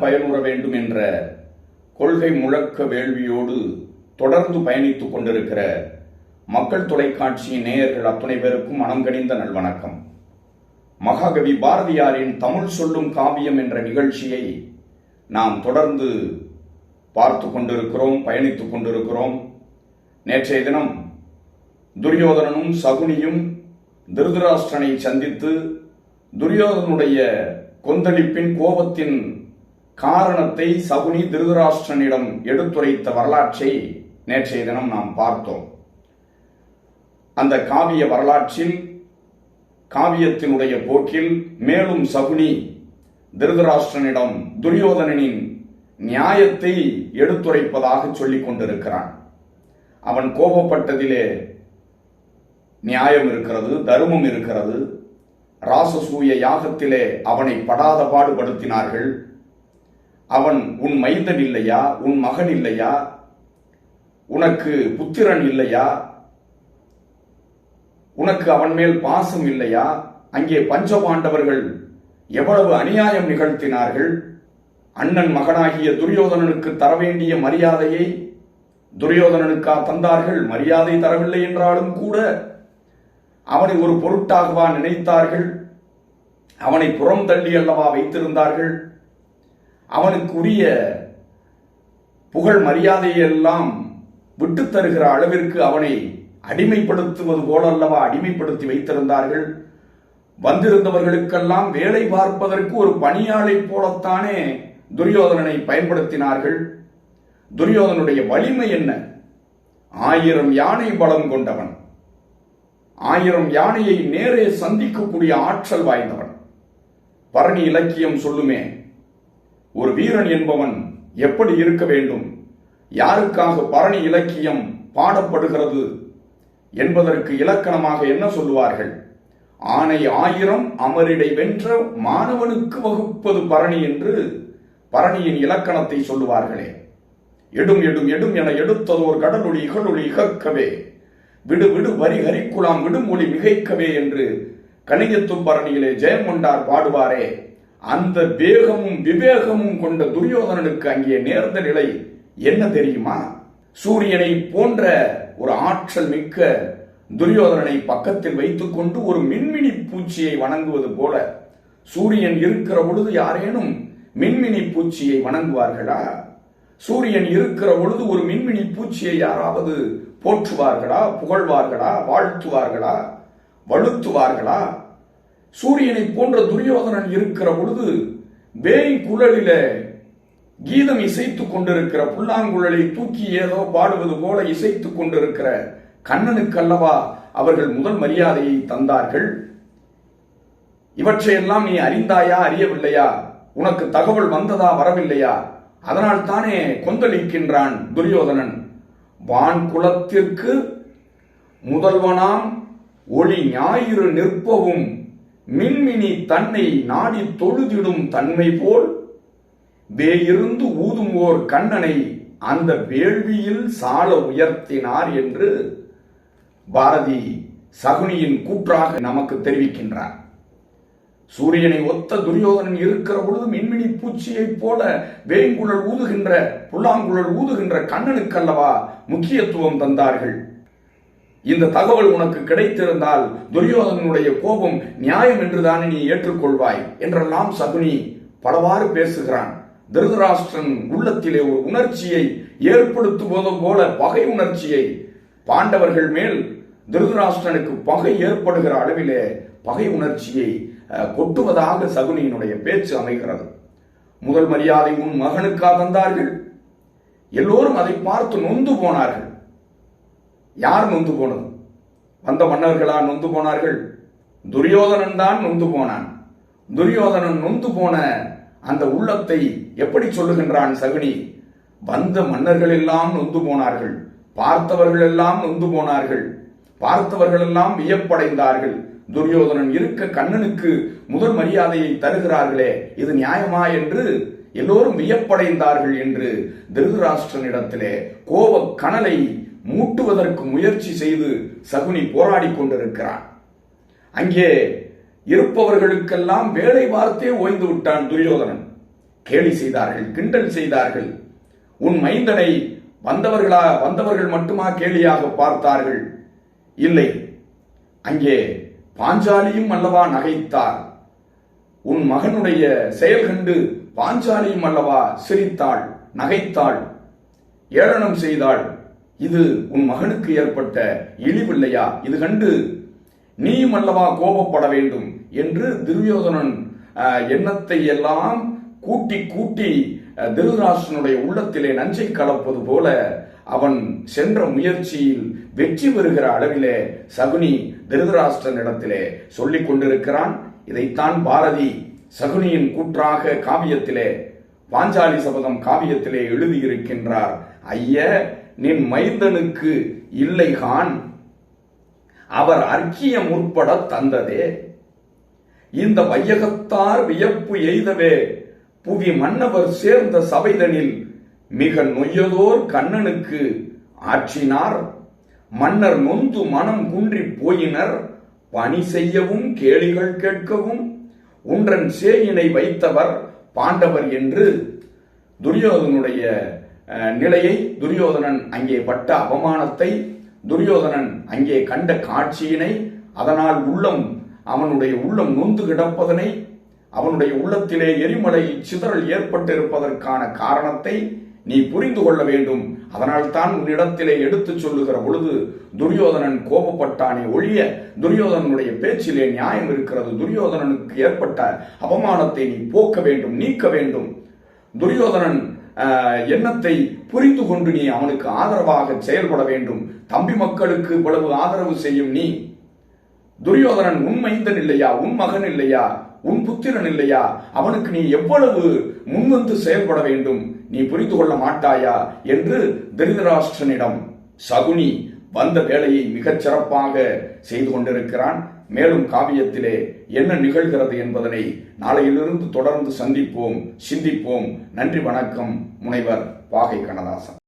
பயனுற வேண்டும் என்ற கொள்கை முழக்க வேள்வியோடு தொடர்ந்து பயணித்துக் கொண்டிருக்கிற மக்கள் தொலைக்காட்சியின் நேயர்கள் அத்துணை பேருக்கும் மனங்கடிந்த நல்வணக்கம். மகாகவி பாரதியாரின் தமிழ் சொல்லும் காவியம் என்ற நிகழ்ச்சியை நாம் தொடர்ந்து பார்த்து கொண்டிருக்கிறோம் பயணித்துக் கொண்டிருக்கிறோம். நேற்றைய தினம் துரியோதனனும் சகுனியும் திருதராஷ்டிரனை சந்தித்து துரியோதனுடைய கொந்தளிப்பின் கோபத்தின் காரணத்தை சகுனி திருதராஷ்டிரனிடம் எடுத்துரைத்த வரலாற்றை நேற்றைய தினம் நாம் பார்த்தோம். அந்த காவிய வரலாற்றில் காவியத்தினுடைய போக்கில் மேலும் சகுனி திருதராஷ்டிரனிடம் துரியோதனனின் நியாயத்தை எடுத்துரைப்பதாக சொல்லிக் கொண்டிருக்கிறான். அவன் கோபப்பட்டதிலே நியாயம் இருக்கிறது தர்மம் இருக்கிறது. ராசசூய யாகத்திலே அவனை படாத பாடுபடுத்தினார்கள். அவன் உன் மைந்தன் இல்லையா? உன் மகன் இல்லையா? உனக்கு புத்திரன் இல்லையா? உனக்கு அவன் மேல் பாசம் இல்லையா? அங்கே பஞ்சபாண்டவர்கள் எவ்வளவு அநியாயம் நிகழ்த்தினார்கள்? அண்ணன் மகனாகிய துரியோதனனுக்கு தர வேண்டிய மரியாதையை துரியோதனனுக்கா தந்தார்கள்? மரியாதை தரவில்லை என்றாலும் கூட அவனை ஒரு பொருட்டாகவா நினைத்தார்கள்? அவனை புறம் தள்ளி அல்லவா வைத்திருந்தார்கள்? அவனுக்குரிய புகழ் மரியாதையெல்லாம் விட்டு தருகிற அளவிற்கு அவனை அடிமைப்படுத்துவது போலல்லவா அடிமைப்படுத்தி வைத்திருந்தார்கள். வந்திருந்தவர்களுக்கெல்லாம் வேலை பார்ப்பதற்கு ஒரு பணியாளை போலத்தானே துரியோதனனை பயன்படுத்தினார்கள். துரியோதனுடைய வலிமை என்ன? ஆயிரம் யானை பலம் கொண்டவன். ஆயிரம் யானையை நேரே சந்திக்கக்கூடிய ஆற்றல் வாய்ந்தவன். பரணி இலக்கியம் சொல்லுமே ஒரு வீரன் என்பவன் எப்படி இருக்க வேண்டும்? யாருக்காக பரணி இலக்கியம் பாடப்படுகிறது என்பதற்கு இலக்கணமாக என்ன சொல்லுவார்கள்? ஆனை ஆயிரம் அமரிடை வென்ற மாணவனுக்கு வகுப்பது பரணி என்று பரணியின் இலக்கணத்தை சொல்லுவார்களே. எடும் எடும் எடும் என எடுத்ததோர் கடலொளி இகழொளி இகக்கவே. விடு விடு வரி ஹரிக்குலாம் விடுமொழி மிகைக்கவே என்று கணியத்து பரணியிலே ஜெயங்கொண்டார் பாடுவாரே. அந்த வேகமும் விவேகமும் கொண்ட துரியோதனனுக்கு அங்கே நேர்ந்த நிலை என்ன தெரியுமா? சூரியனை போன்ற ஒரு ஆற்றல் மிக்க துரியோதனனை பக்கத்தில் வைத்துக்கொண்டு ஒரு மின்மினி பூச்சியை வணங்குவது போல சூரியன் இருக்கிற பொழுது யாரேனும் மின்மினி பூச்சியை வணங்குவார்களா? சூரியன் இருக்கிற பொழுது ஒரு மின்மினி பூச்சியை யாராவது போற்றுவார்களா புகழ்வார்களா வாழ்த்துவார்களா வழுத்துவார்களா சூரியனை போன்ற துரியோதனன் இருக்கிற பொழுது வேய் குழலில கீதம் இசைத்துக் கொண்டிருக்கிற புல்லாங்குழலை தூக்கி ஏதோ பாடுவது போல இசைத்துக் கொண்டிருக்கிற கண்ணனுக்கல்லவா அவர்கள் முதல் மரியாதையை தந்தார்கள். இவற்றையெல்லாம் நீ அறிந்தாயா அறியவில்லையா? உனக்கு தகவல் வந்ததா வரவில்லையா? அதனால் தானே கொந்தளிக்கின்றான் துரியோதனன். வான் குலத்திற்கு முதல்வனாம் ஒளி ஞாயிறு நிற்பவும் மின்மினி தன்னை நாடி தொழுதிடும் தன்மை போல் வேயிருந்து ஊதும் ஓர் கண்ணனை அந்த வேள்வியில் சால உயர்த்தினார் என்று பாரதி சகுனியின் கூற்றாக நமக்கு தெரிவிக்கின்றார். சூரியனை ஒத்த துரியோதனன் இருக்கிற பொழுது மின்மினி பூச்சியைப் போல வேங்குழல் ஊதுகின்ற புல்லாங்குழல் ஊதுகின்ற கண்ணனுக்கல்லவா முக்கியத்துவம் தந்தார்கள். இந்த தகவல் உனக்கு கிடைத்திருந்தால் துரியோதனுடைய கோபம் நியாயம் என்றுதானே நீ ஏற்றுக்கொள்வாய் என்றெல்லாம் சகுனி பலவாறு பேசுகிறான். திருதராஷ்டிரன் உள்ளத்திலே ஒரு உணர்ச்சியை ஏற்படுத்துவது போல பகை உணர்ச்சியை பாண்டவர்கள் மேல் திருதராஷ்டிரனுக்கு பகை ஏற்படுகிற அளவிலே பகை உணர்ச்சியை கொட்டுவதாக சகுனியினுடைய பேச்சு அமைகிறது. முதல் மரியாதை உன் மகனுக்கா தந்தார்கள். எல்லோரும் அதை பார்த்து நொந்து போனார்கள். யார் நொந்து போனது? வந்த மன்னர்களா நொந்து போனார்கள். துரியோதனன் தான் நொந்து போனான். துரியோதனன் நொந்து போன அந்த உள்ளத்தை எப்படி சொல்லுகின்றான் சகுனி? வந்த மன்னர்கள் எல்லாம் நொந்து போனார்கள். பார்த்தவர்கள் எல்லாம் நொந்து போனார்கள். பார்த்தவர்கள் எல்லாம் வியப்படைந்தார்கள். துரியோதனன் இருக்க கண்ணனுக்கு முதல் மரியாதையை தருகிறார்களே இது நியாயமா என்று எல்லோரும் வியப்படைந்தார்கள் என்று திருதராஷ்டிரனிடத்திலே கோப கனலை மூட்டுவதற்கு முயற்சி செய்து சகுனி போராடி கொண்டிருக்கிறான். அங்கே இருப்பவர்களுக்கெல்லாம் வேலை பார்த்தே ஓய்ந்து விட்டான் துரியோதனன். கேலி செய்தார்கள் கிண்டல் செய்தார்கள். உன் மைந்தனை வந்தவர்களா வந்தவர்கள் மட்டுமா கேலியாக பார்த்தார்கள்? இல்லை. அங்கே பாஞ்சாலியும் அல்லவா நகைத்தார். உன் மகனுடைய செயல் கண்டு பாஞ்சாலியும் அல்லவா சிரித்தாள் நகைத்தாள். ஏளனம் செய்தாள். இது உன் மகனுக்கு ஏற்பட்ட இழிவில்லையா? இது கண்டு நீயும் அல்லவா கோபப்பட வேண்டும் என்று துரியோதனன் எண்ணத்தை எல்லாம் கூட்டி கூட்டி திருதராசனுடைய உள்ளத்திலே நஞ்சை கலப்பது போல அவன் சென்ற முயற்சியில் வெற்றி பெறுகிற அளவிலே சகுனி திருதராஷ்டிரனிடத்திலே சொல்லிக் கொண்டிருக்கிறான். இதைத்தான் பாரதி சகுனியின் கூற்றாக காவியத்திலே பாஞ்சாலி சபதம் காவியத்திலே எழுதியிருக்கின்றார். ஐய நின் மைந்தனுக்கு இல்லைகான் அவர் அர்க்கியம் உட்பட தந்ததே. இந்த வையகத்தார் வியப்பு எய்தவே புவி மன்னவர் சேர்ந்த சபைதனில் மிக நொய்யதோர் கண்ணனுக்கு ஆற்றினார். மன்னர் நொந்து மனம் குன்றி போயினர் பணி செய்யவும் கேளிகள் கேட்கவும். உன்றன் சேயினை வைத்தவர் பாண்டவர் என்று துரியோதனுடைய நிலையை துரியோதனன் அங்கே பட்ட அவமானத்தை துரியோதனன் அங்கே கண்ட காட்சியினை அதனால் உள்ளம் அவனுடைய உள்ளம் நொந்து கிடப்பதனை அவனுடைய உள்ளத்திலே எரிமலை சிதறல் ஏற்பட்டிருப்பதற்கான காரணத்தை நீ புரிந்து கொள்ள வேண்டும். அதனால் தான் உன்னிடத்திலே எடுத்துச் சொல்லுகிற பொழுது துரியோதனன் கோபப்பட்டானே ஒழிய துரியோதனனுடைய பேச்சிலே நியாயம் இருக்கிறது. துரியோதனனுக்கு ஏற்பட்ட அவமானத்தை நீ போக்க வேண்டும் நீக்க வேண்டும். துரியோதனன் எண்ணத்தை புரிந்து கொண்டு நீ அவனுக்கு ஆதரவாக செயல்பட வேண்டும். தம்பி மக்களுக்கு இவ்வளவு ஆதரவு செய்யும் நீ. துரியோதனன் உன் மைந்தன் இல்லையா? உன் மகன் இல்லையா? உன் புத்திரன் இல்லையா? அவனுக்கு நீ எவ்வளவு முன்வந்து செயல்பட வேண்டும்? நீ புரிந்து கொள்ள மாட்டாயா? என்று திருதராஷ்டிரனிடம் சகுனி வந்த வேலையை மிகச் சிறப்பாக செய்து கொண்டிருக்கிறான். மேலும் காவியத்திலே என்ன நிகழ்கிறது என்பதனை நாளையிலிருந்து தொடர்ந்து சந்திப்போம் சிந்திப்போம். நன்றி வணக்கம் முனைவர் பாகை கண்ணதாசன்.